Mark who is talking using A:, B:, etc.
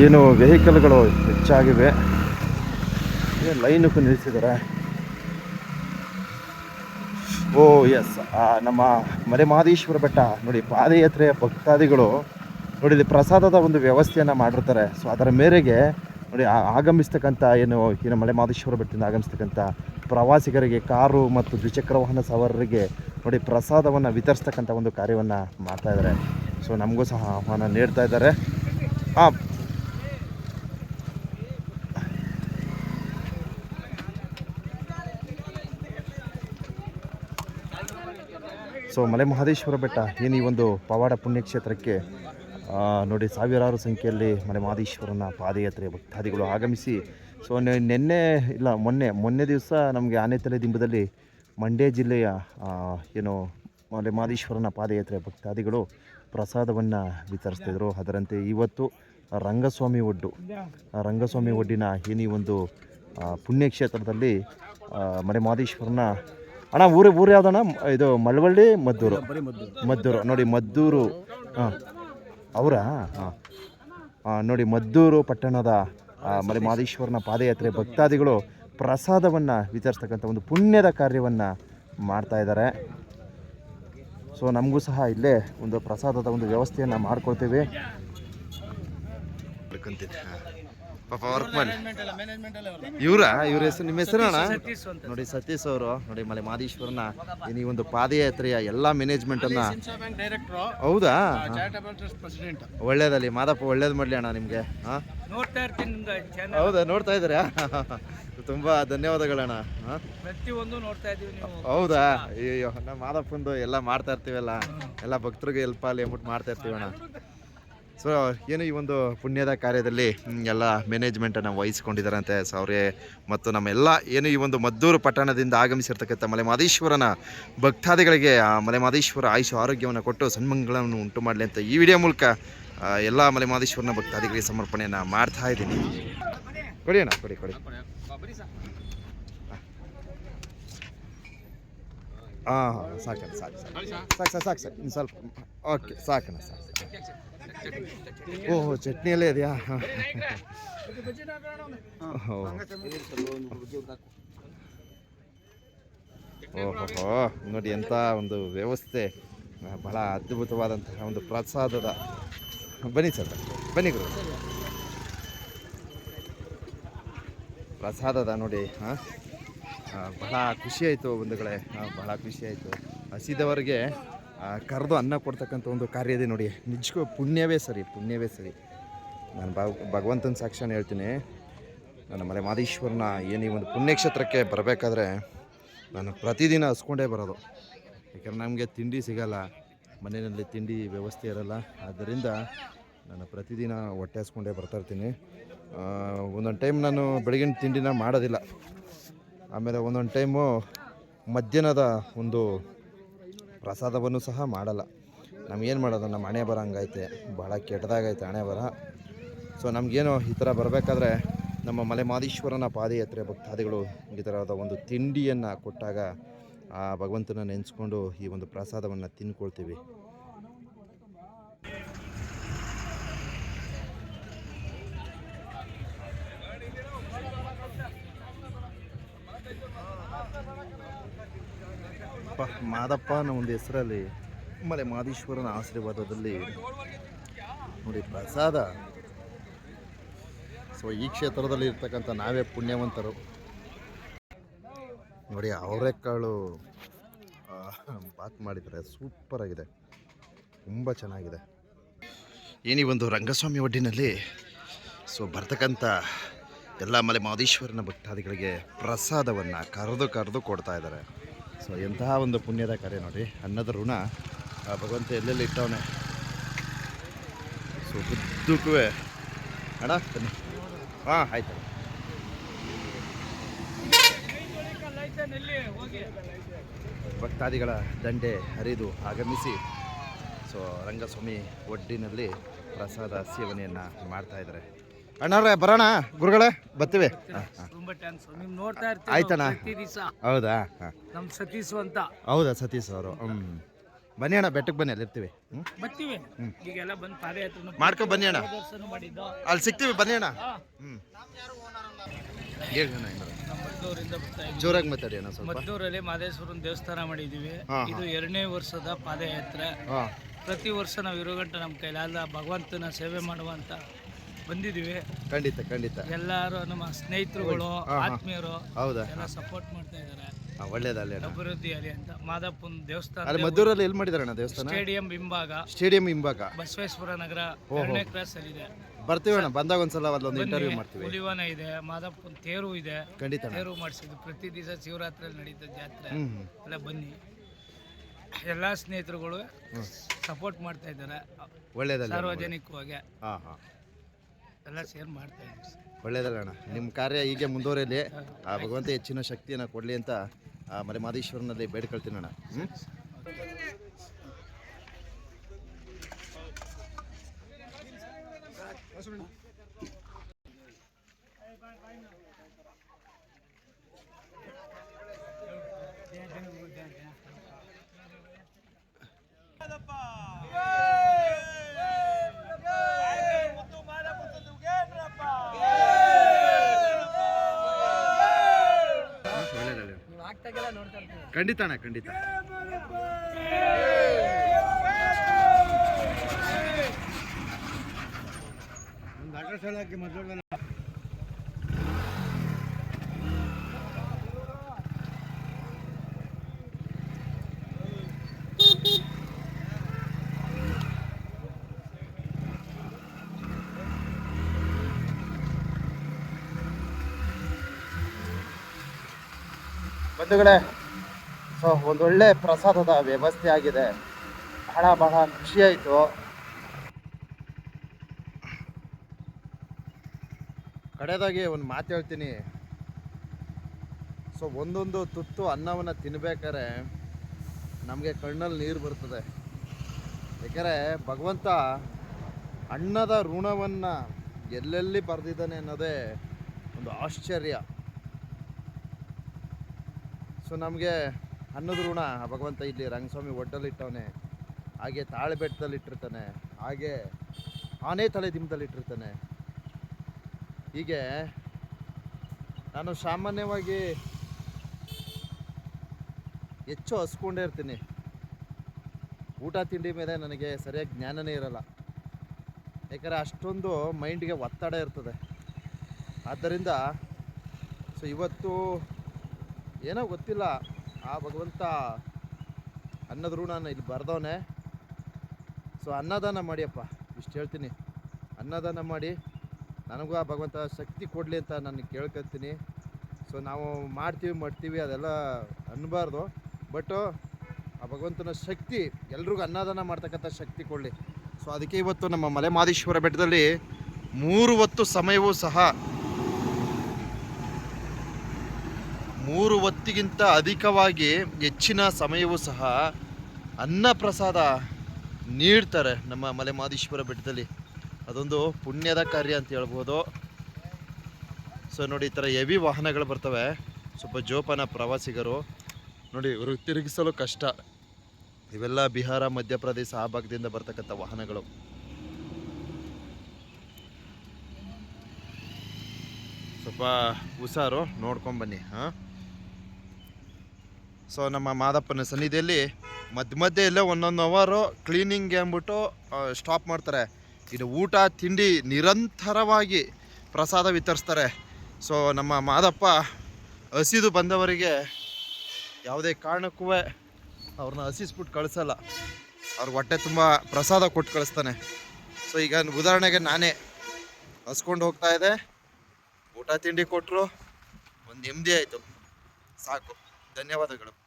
A: ಏನು ವೆಹಿಕಲ್ಗಳು ಹೆಚ್ಚಾಗಿವೆ. ಲೈನಕ್ಕೂ ನಿಲ್ಲಿಸಿದ್ದಾರೆ? ಓ ಎಸ್ ನಮ್ಮ ಮಲೆಮಹದೇಶ್ವರ ಬೆಟ್ಟ. ನೋಡಿ, ಪಾದಯಾತ್ರೆಯ ಭಕ್ತಾದಿಗಳು, ನೋಡಿ, ಇಲ್ಲಿ ಪ್ರಸಾದದ ಒಂದು ವ್ಯವಸ್ಥೆಯನ್ನು ಮಾಡಿರ್ತಾರೆ. ಸೊ ಅದರ ಮೇರೆಗೆ, ನೋಡಿ ಆಗಮಿಸ್ತಕ್ಕಂಥ ಏನು ಏನು ಮಲೆಮಹದೇಶ್ವರ ಬೆಟ್ಟದಿಂದ ಆಗಮಿಸ್ತಕ್ಕಂಥ ಪ್ರವಾಸಿಗರಿಗೆ ಕಾರು ಮತ್ತು ದ್ವಿಚಕ್ರ ವಾಹನ ಸವಾರರಿಗೆ, ನೋಡಿ, ಪ್ರಸಾದವನ್ನು ವಿತರಿಸ್ತಕ್ಕಂಥ ಒಂದು ಕಾರ್ಯವನ್ನು ಮಾಡ್ತಾಯಿದ್ದಾರೆ ಸೊ ನಮಗೂ ಸಹ ಆಹ್ವಾನ ನೀಡ್ತಾ ಇದ್ದಾರೆ. ಆ ಸೊ ಮಲೆ ಮಹದೇಶ್ವರ ಬೆಟ್ಟ ಏನು ಈ ಒಂದು ಪವಾಡ ಪುಣ್ಯಕ್ಷೇತ್ರಕ್ಕೆ ನೋಡಿ ಸಾವಿರಾರು ಸಂಖ್ಯೆಯಲ್ಲಿ ಮಲೆ ಮಹದೇಶ್ವರನ ಪಾದಯಾತ್ರೆ ಭಕ್ತಾದಿಗಳು ಆಗಮಿಸಿ, ಸೊ ನಿನ್ನೆ ಇಲ್ಲ ಮೊನ್ನೆ ಮೊನ್ನೆ ದಿವಸ ನಮಗೆ ಆನೆತಲೆ ದಿಂಬದಲ್ಲಿ ಮಂಡ್ಯ ಜಿಲ್ಲೆಯ ಏನು ಮಲೆ ಮಹದೇಶ್ವರನ ಪಾದಯಾತ್ರೆ ಭಕ್ತಾದಿಗಳು ಪ್ರಸಾದವನ್ನು ವಿತರಿಸ್ತಿದ್ರು ಅದರಂತೆ ಇವತ್ತು ರಂಗಸ್ವಾಮಿ ಒಡ್ಡು ರಂಗಸ್ವಾಮಿ ಒಡ್ಡಿನ ಏನೀ ಒಂದು ಪುಣ್ಯಕ್ಷೇತ್ರದಲ್ಲಿ ಮಲೆ ಮಹದೇಶ್ವರನ ಅಣ್ಣ ಊರು ಊರು ಯಾವ್ದಣ್ಣ? ಇದು ಮಳವಳ್ಳಿ ಮದ್ದೂರು. ಮದ್ದೂರು. ನೋಡಿ ಮದ್ದೂರು. ಹಾಂ. ಅವರಾ? ಹಾಂ. ನೋಡಿ ಮದ್ದೂರು ಪಟ್ಟಣದ ಮಲೆ ಮಹದೇಶ್ವರನ ಪಾದಯಾತ್ರೆ ಭಕ್ತಾದಿಗಳು ಪ್ರಸಾದವನ್ನು ವಿತರಿಸ್ತಕ್ಕಂಥ ಒಂದು ಪುಣ್ಯದ ಕಾರ್ಯವನ್ನು ಮಾಡ್ತಾ ಇದ್ದಾರೆ. ಸೊ ನಮಗೂ ಸಹ ಇಲ್ಲೇ ಒಂದು ಪ್ರಸಾದದ ಒಂದು ವ್ಯವಸ್ಥೆಯನ್ನು ಮಾಡ್ಕೊಳ್ತೀವಿ. ಪಾಪ ವರ್ಕ್ ಮಾಡಿ ಇವರಾ? ಇವ್ರ ಹೆಸರು ನಿಮ್ಮ ಹೆಸರು ಅಣ್ಣ? ನೋಡಿ ಸತೀಶ್ ಅವರು ನೋಡಿ ಮಲೆ ಮಾದೇಶ್ವರನ ಈ ಒಂದು ಪಾದಯಾತ್ರೆಯ ಎಲ್ಲ ಮ್ಯಾನೇಜ್ಮೆಂಟ್
B: ಅನ್ನ.
A: ಹೌದಾ? ಒಳ್ಳೇದಲ್ಲಿ ಮಾದಪ್ಪ ಒಳ್ಳೇದ್ ಮಾಡ್ಲಿ ಅಣ್ಣ ನಿಮ್ಗೆ ಹೌದಾ ನೋಡ್ತಾ ಇದ್ದೀರಾ? ತುಂಬಾ ಧನ್ಯವಾದಗಳಣ್ಣ
B: ಪ್ರತಿಯೊಂದು ನೋಡ್ತಾ ಇದೀವಿ
A: ಹೌದಾ? ಅಯ್ಯೋ ನಮ್ಮ ಮಾದಪ್ಪಂದು ಎಲ್ಲ ಮಾಡ್ತಾ ಇರ್ತೀವಲ್ಲ ಎಲ್ಲ ಭಕ್ತರಿಗೆ ಹೆಲ್ಪ್ ಆಗಲಿ ಅಂದ್ಬಿಟ್ಟು ಮಾಡ್ತಾ ಇರ್ತೀವಣ್ಣ. ಸೊ ಏನು ಈ ಒಂದು ಪುಣ್ಯದ ಕಾರ್ಯದಲ್ಲಿ ಎಲ್ಲ ಮ್ಯಾನೇಜ್ಮೆಂಟನ್ನು ವಹಿಸ್ಕೊಂಡಿದ್ದಾರಂತೆ ಸೊ ಅವರೇ ಮತ್ತು ನಮ್ಮೆಲ್ಲ ಏನು ಈ ಒಂದು ಮದ್ದೂರು ಪಟ್ಟಣದಿಂದ ಆಗಮಿಸಿರ್ತಕ್ಕಂಥ ಮಲೆ ಮಾದೇಶ್ವರನ ಭಕ್ತಾದಿಗಳಿಗೆ, ಆ ಮಲೆ ಮಾದೇಶ್ವರ ಆಯುಷು ಆರೋಗ್ಯವನ್ನು ಕೊಟ್ಟು ಸನ್ಮಂಗಳವನ್ನು ಉಂಟು ಮಾಡಲಿ ಅಂತ ಈ ವಿಡಿಯೋ ಮೂಲಕ ಎಲ್ಲ ಮಲೆ ಮಾದೇಶ್ವರನ ಭಕ್ತಾದಿಗಳಿಗೆ ಸಮರ್ಪಣೆಯನ್ನು ಮಾಡ್ತಾ ಇದ್ದೀನಿ. ಕೊಡಿ ಅಣ್ಣ, ಕೊಡಿ ಕೊಡಿ. ಹಾಂ ಹಾಂ ಸಾಕಣ್ಣ, ಸಾಕು ಸಾಕು. ಸಾಕು ಸಾಕು ಸಾಕು. ಸಾಕು ಇನ್ನು ಸ್ವಲ್ಪ ಓಕೆ ಸಾಕಣ್ಣ ಸಾಕು. ಸಾಕು ಚಟ್ನಿ ಚಟ್ನಿಯಲ್ಲೇ ಇದೆಯಾ? ಓಹೋ. ನೋಡಿ ಎಂಥ ಒಂದು ವ್ಯವಸ್ಥೆ. ಬಹಳ ಅದ್ಭುತವಾದಂತಹ ಒಂದು ಪ್ರಸಾದದ. ಬನ್ನಿ ಸರ್, ಬನ್ನಿ ಗುರು. ಪ್ರಸಾದದ ನೋಡಿ, ಹಾಂ. ಬಹಳ ಖುಷಿ ಆಯಿತು ಬಂಧುಗಳೇ ಬಹಳ ಖುಷಿ ಆಯಿತು. ಹಸಿದವರಿಗೆ ಕರೆದು ಅನ್ನ ಕೊಡ್ತಕ್ಕಂಥ ಒಂದು ಕಾರ್ಯ ಇದೆ ನೋಡಿ. ನಿಜಕ್ಕೂ ಪುಣ್ಯವೇ ಸರಿ ಪುಣ್ಯವೇ ಸರಿ. ನಾನು ಭಗ ಭಗವಂತನ ಸಾಕ್ಷ್ಯನ ಹೇಳ್ತೀನಿ. ನನ್ನ ಮಲೆ ಮಾದೇಶ್ವರನ ಏನು ಈ ಒಂದು ಪುಣ್ಯಕ್ಷೇತ್ರಕ್ಕೆ ಬರಬೇಕಾದ್ರೆ ನಾನು ಪ್ರತಿದಿನ ಹಸ್ಕೊಂಡೇ ಬರೋದು. ಯಾಕಂದರೆ ನಮಗೆ ತಿಂಡಿ ಸಿಗಲ್ಲ ಮನೆಯಲ್ಲಿ ತಿಂಡಿ ವ್ಯವಸ್ಥೆ ಇರಲ್ಲ. ಆದ್ದರಿಂದ ನಾನು ಪ್ರತಿದಿನ ಹೊಟ್ಟೆ ಹಸ್ಕೊಂಡೇ ಬರ್ತಾ ಇರ್ತೀನಿ. ಆ, ಒಂದೊಂದು ಟೈಮ್ ನಾನು ಬೆಳಗಿನ ತಿಂಡಿನ ಮಾಡೋದಿಲ್ಲ. ಆಮೇಲೆ ಒಂದೊಂದು ಟೈಮು ಮಧ್ಯಾಹ್ನದ ಒಂದು ಪ್ರಸಾದವನ್ನು ಸಹ ಮಾಡಲ್ಲ. ನಮಗೇನು ಮಾಡೋದು? ನಮ್ಮ ಹಣೆ ಬರ ಹಂಗೈತೆ. ಭಾಳ ಕೆಟ್ಟದಾಗೈತೆ ಹಣೆ ಬರ. ಸೊ ನಮಗೇನು ಈ ಥರ ಬರಬೇಕಾದ್ರೆ ನಮ್ಮ ಮಲೆ ಮಾದೇಶ್ವರನ ಪಾದಯಾತ್ರೆ ಭಕ್ತಾದಿಗಳು ಈ ಥರದ ಒಂದು ತಿಂಡಿಯನ್ನು ಕೊಟ್ಟಾಗ ಆ ಭಗವಂತನ ನೆನೆಸ್ಕೊಂಡು ಈ ಒಂದು ಪ್ರಸಾದವನ್ನು ತಿನ್ಕೊಳ್ತೀವಿ. ಮಾದಪ್ಪ ಅನ್ನೋ ಒಂದು ಹೆಸರಲ್ಲಿ ಮಲೆ ಮಾದೇಶ್ವರನ ಆಶೀರ್ವಾದದಲ್ಲಿ ನೋಡಿ ಪ್ರಸಾದ. ಸೊ ಈ ಕ್ಷೇತ್ರದಲ್ಲಿ ಇರ್ತಕ್ಕಂಥ ನಾವೇ ಪುಣ್ಯವಂತರು. ನೋಡಿ ಅವರೆಕಾಳು ಬಾತ್ ಮಾಡಿದರೆ ಸೂಪರ್ ಆಗಿದೆ. ತುಂಬ ಚೆನ್ನಾಗಿದೆ. ಏನೀ ಒಂದು ರಂಗಸ್ವಾಮಿ ಒಡ್ಡಿನಲ್ಲಿ ಸೊ ಬರ್ತಕ್ಕಂಥ ಎಲ್ಲ ಮಲೆ ಮಾದೇಶ್ವರನ ಭಕ್ತಾದಿಗಳಿಗೆ ಪ್ರಸಾದವನ್ನು ಕರೆದು ಕರೆದು ಕೊಡ್ತಾ ಇದ್ದಾರೆ. ಸೊ ಎಂತಹ ಒಂದು ಪುಣ್ಯದ ಕಾರ್ಯ ನೋಡಿ. ಅನ್ನದ ಋಣ ಭಗವಂತ ಎಲ್ಲೆಲ್ಲಿ ಇಟ್ಟವನೆ? ಸೊ ಉದ್ದಕ್ಕೂ ಅಣ್ಣ, ಬನ್ನಿ. ಹಾಂ, ಆಯ್ತು. ಭಕ್ತಾದಿಗಳ ದಂಡೆ ಹರಿದು ಆಗಮಿಸಿ, ಸೊ, ರಂಗಸ್ವಾಮಿ ಒಡ್ಡಿನಲ್ಲಿ ಪ್ರಸಾದ ಸೇವನೆಯನ್ನು ಮಾಡ್ತಾ ಇದ್ದಾರೆ. ಅಣ್ಣವ್ರೆ ಬರೋಣ? ಗುರುಗಳೇ ಬರ್ತೀವಿ.
B: ತುಂಬಾ ನೀವು ನೋಡ್ತಾ ಇರ್ತೀವಿ
A: ಆಯ್ತಣ್ಣ.
B: ಪ್ರತಿ ದಿವಸ?
A: ಹೌದಾ? ಹಾಂ.
B: ನಮ್ ಸತೀಶ್ ಅಂತ.
A: ಹೌದಾ ಸತೀಶ್ ಅವರು? ಹ್ಞೂ ಬನ್ನಿ ಅಣ್ಣ ಬೆಟ್ಟಕ್ಕೆ ಬನ್ನಿ ಅಲ್ಲಿರ್ತೀವಿ ಹ್ಞೂ
B: ಬರ್ತೀವಿ. ಈಗೆಲ್ಲ ಬಂದು ಪಾದಯಾತ್ರೆ
A: ಮಾಡ್ಕೊ ಬನ್ನಿ ಅಣ್ಣ.
B: ದರ್ಶನ ಮಾಡಿದ್ದು.
A: ಅಲ್ಲಿ ಸಿಗ್ತೀವಿ ಬನ್ನಿ ಅಣ್ಣ. ಹ್ಞೂ ಹೇಳಿ ಅಣ್ಣ ಏನಾರ.
B: ನಮ್ಮ ಮದ್ದೂರಿಂದ ಬರ್ತಾ ಇದ್ವಿ
A: ಜೋರಾಗಿ ಮಾತಾಡಿ ಅಣ್ಣ ಸ್ವಲ್ಪ.
B: ಮದ್ದೂರಲ್ಲಿ ಮಾದೇಶ್ವರನ ದೇವಸ್ಥಾನ ಮಾಡಿದ್ದೀವಿ. ಇದು ಎರಡನೇ ವರ್ಷದ ಪಾದಯಾತ್ರೆ.
A: ಹಾಂ.
B: ಪ್ರತಿ ವರ್ಷ ನಾವು ಗಂಟೆ ನಮ್ಮ ಕೈಲಾದ ಭಗವಂತನ ಸೇವೆ ಮಾಡುವಂತ ಬಂದಿದ್ದೀವಿ.
A: ಖಂಡಿತ ಖಂಡಿತ.
B: ಎಲ್ಲಾರು ನಮ್ಮ ಸ್ನೇಹಿತರುಗಳು
A: ಹಾ, ಹಾ.
B: ಆತ್ಮೀಯರು
A: ಹೌದಾ?
B: ಎಲ್ಲ ಸಪೋರ್ಟ್ ಮಾಡ್ತಾ ಇದ್ದಾರೆ.
A: ಒಳ್ಳೇದಲ್ಲೇ ಒಳ್ಳೇದಲ್ಲ
B: ಅಲ್ಲಿ ಅಂತ. ಮಾದಪ್ಪನ ದೇವಸ್ಥಾನ
A: ಅಲ್ಲಿ ಮದ್ದೂರಲ್ಲಿ ಎಲ್ಲಿ ಮಾಡಿದ್ದಾರೆ ಅಣ್ಣ ದೇವಸ್ಥಾನ?
B: ಸ್ಟೇಡಿಯಂ ಹಿಂಭಾಗ.
A: ಸ್ಟೇಡಿಯಂ ಹಿಂಭಾಗ.
B: ಬಸವೇಶ್ವರ ನಗರ ಎರಡನೇ ಕ್ರಾಸ್ ಅಲ್ಲಿ ಇದೆ.
A: ಬರ್ತೀವಿ ಅಣ್ಣ. ಬಂದಾಗ ಒಂದ್ಸಲ ಅಲ್ಲೊಂದು ಇಂಟರ್ವ್ಯೂ ಮಾಡ್ತೀವಿ.
B: ಹುಲಿವನ ಇದೆ ಮಾದಪ್ಪನ ತೇರು ಇದೆ.
A: ಖಂಡಿತ ಅಣ್ಣ.
B: ತೇರು ಮಾಡಿಸಿದ್ದು. ಪ್ರತಿ ದಿವಸ ಶಿವರಾತ್ರಿಯಲ್ಲಿ ನಡೀತದೆ ಜಾತ್ರೆ.
A: ಹ್ಞೂ
B: ಎಲ್ಲ ಬನ್ನಿ. ಎಲ್ಲ ಸ್ನೇಹಿತರುಗಳು ಸಪೋರ್ಟ್ ಮಾಡ್ತಾ ಇದ್ದಾರೆ.
A: ಒಳ್ಳೇದಲ್ಲ
B: ಸಾರ್ವಜನಿಕವಾಗಿ.
A: ಹಾಂ ಹಾಂ
B: ಎಲ್ಲ ಶೇರ್ ಮಾಡ್ತಾ ಇದ್ದೀವಿ
A: ಒಳ್ಳೇದಲ್ಲ ಅಣ್ಣ. ನಿಮ್ಮ ಕಾರ್ಯ ಹೀಗೆ ಮುಂದುವರಿಯಲಿ. ಆ ಭಗವಂತ ಹೆಚ್ಚಿನ ಶಕ್ತಿಯನ್ನು ಕೊಡಲಿ ಅಂತ ಆ ಮಲೆ ಮಾದೇಶ್ವರನಲ್ಲಿ ಬೇಡ್ಕೊಳ್ತೀನಿ ಅಣ್ಣ. ಹ್ಞೂ ಖಂಡಿತ ಅಣ್ಣ ಖಂಡಿತ. ಬಂಧುಗಳೇ ಸೊ ಒಂದೊಳ್ಳೆ ಪ್ರಸಾದದ ವ್ಯವಸ್ಥೆ ಆಗಿದೆ ಬಹಳ ಬಹಳ ಖುಷಿಯಾಯಿತು. ಕಡೆದಾಗಿ ಒಂದು ಮಾತು ಹೇಳ್ತೀನಿ. ಸೊ, ಒಂದೊಂದು ತುತ್ತು ಅನ್ನವನ್ನು ತಿನ್ಬೇಕಾದ್ರೆ ನಮಗೆ ಕಣ್ಣಲ್ಲಿ ನೀರು ಬರ್ತದೆ. ಏಕೆಂದರೆ ಭಗವಂತ ಅನ್ನದ ಋಣವನ್ನು ಎಲ್ಲೆಲ್ಲಿ ಬರೆದಿದ್ದಾನೆ ಅನ್ನೋದೇ ಒಂದು ಆಶ್ಚರ್ಯ. ಸೊ, ನಮಗೆ ಅನ್ನದ ಋಣ. ಭಗವಂತ ಇಲ್ಲಿ ರಂಗಸ್ವಾಮಿ ಒಡ್ಡಲ್ಲಿಟ್ಟವನೆ ಹಾಗೆ ತಾಳೆ ಇಟ್ಟಿರ್ತಾನೆ. ಹಾಗೆ ಆನೆ ತಲೆ ದಿಂಬದಲ್ಲಿ ಇಟ್ಟಿರ್ತಾನೆ. ಹೀಗೆ ನಾನು ಸಾಮಾನ್ಯವಾಗಿ ಹೆಚ್ಚು ಹಸ್ಕೊಂಡೇ ಇರ್ತೀನಿ. ಊಟ ತಿಂಡಿ ಮೇಲೆ ನನಗೆ ಸರಿಯಾಗಿ ಜ್ಞಾನನೇ ಇರಲ್ಲ. ಯಾಕಂದರೆ ಅಷ್ಟೊಂದು ಮೈಂಡ್ಗೆ ಒತ್ತಡ ಇರ್ತದೆ. ಆದ್ದರಿಂದ ಸೊ ಇವತ್ತು ಏನೋ ಗೊತ್ತಿಲ್ಲ. ಆ ಭಗವಂತ ಅನ್ನದ ನಾನು ಇಲ್ಲಿ ಬರ್ದವನೇ. ಸೊ ಅನ್ನದಾನ ಮಾಡಿಯಪ್ಪ, ಇಷ್ಟು ಹೇಳ್ತೀನಿ. ಅನ್ನದಾನ ಮಾಡಿ ನನಗೂ ಆ ಭಗವಂತ ಶಕ್ತಿ ಕೊಡಲಿ ಅಂತ ನಾನು ಕೇಳ್ಕೊತೀನಿ. ಸೊ ನಾವು ಮಾಡ್ತೀವಿ ಮಾಡ್ತೀವಿ, ಅದೆಲ್ಲ ಅನ್ನಬಾರ್ದು. ಬಟ್ಟು ಆ ಭಗವಂತನ ಶಕ್ತಿ, ಎಲ್ರಿಗೂ ಅನ್ನದಾನ ಮಾಡ್ತಕ್ಕಂಥ ಶಕ್ತಿ ಕೊಡಲಿ. ಸೊ ಅದಕ್ಕೆ ಇವತ್ತು ನಮ್ಮ ಮಲೆ ಮಾದೇಶ್ವರ ಬೆಟ್ಟದಲ್ಲಿ ಮೂರು ಹೊತ್ತು ಸಮಯವೂ ಸಹ ಮೂರು ಹೊತ್ತಿಗಿಂತ ಅಧಿಕವಾಗಿ ಹೆಚ್ಚಿನ ಸಮಯವೂ ಸಹ ಅನ್ನ ಪ್ರಸಾದ ನೀಡ್ತಾರೆ ನಮ್ಮ ಮಲೆ ಮಾದೇಶ್ವರ ಬೆಟ್ಟದಲ್ಲಿ. ಅದೊಂದು ಪುಣ್ಯದ ಕಾರ್ಯ ಅಂತ ಹೇಳ್ಬೋದು. ಸೊ ನೋಡಿ, ಈ ಥರ ಹೆವಿ ವಾಹನಗಳು ಬರ್ತವೆ. ಸ್ವಲ್ಪ ಜೋಪಾನ ಪ್ರವಾಸಿಗರು. ನೋಡಿ, ಇವರು ತಿರುಗಿಸಲು ಕಷ್ಟ. ಇವೆಲ್ಲ ಬಿಹಾರ, ಮಧ್ಯಪ್ರದೇಶ ಆ ಭಾಗದಿಂದ ಬರ್ತಕ್ಕಂಥ ವಾಹನಗಳು. ಸ್ವಲ್ಪ ಹುಷಾರು ನೋಡ್ಕೊಂಬನ್ನಿ ಹಾಂ? ಸೊ, ನಮ್ಮ ಮಾದಪ್ಪನ ಸನ್ನಿಧಿಯಲ್ಲಿ ಮಧ್ಯ ಮಧ್ಯೆ ಎಲ್ಲೇ ಒಂದೊಂದು ಅವರು ಕ್ಲೀನಿಂಗ್ ಅಂದ್ಬಿಟ್ಟು ಸ್ಟಾಪ್ ಮಾಡ್ತಾರೆ. ಇದು ಊಟ, ತಿಂಡಿ ನಿರಂತರವಾಗಿ ಪ್ರಸಾದ ವಿತರಿಸ್ತಾರೆ. ಸೊ, ನಮ್ಮ ಮಾದಪ್ಪ ಹಸಿದು ಬಂದವರಿಗೆ ಯಾವುದೇ ಕಾರಣಕ್ಕೂ ಅವ್ರನ್ನ ಹಸಿಸ್ಬಿಟ್ಟು ಕಳಿಸಲ್ಲ. ಅವ್ರ ಹೊಟ್ಟೆ ತುಂಬ ಪ್ರಸಾದ ಕೊಟ್ಟು ಕಳಿಸ್ತಾನೆ. ಸೊ, ಈಗ ಉದಾಹರಣೆಗೆ ನಾನೇ ಹಸ್ಕೊಂಡು ಹೋಗ್ತಾ ಇದೆ ಊಟ, ತಿಂಡಿ ಕೊಟ್ಟರು ಒಂದು ನೆಮ್ಮದಿ ಆಯಿತು. ಸಾಕು. ಧನ್ಯವಾದಗಳು.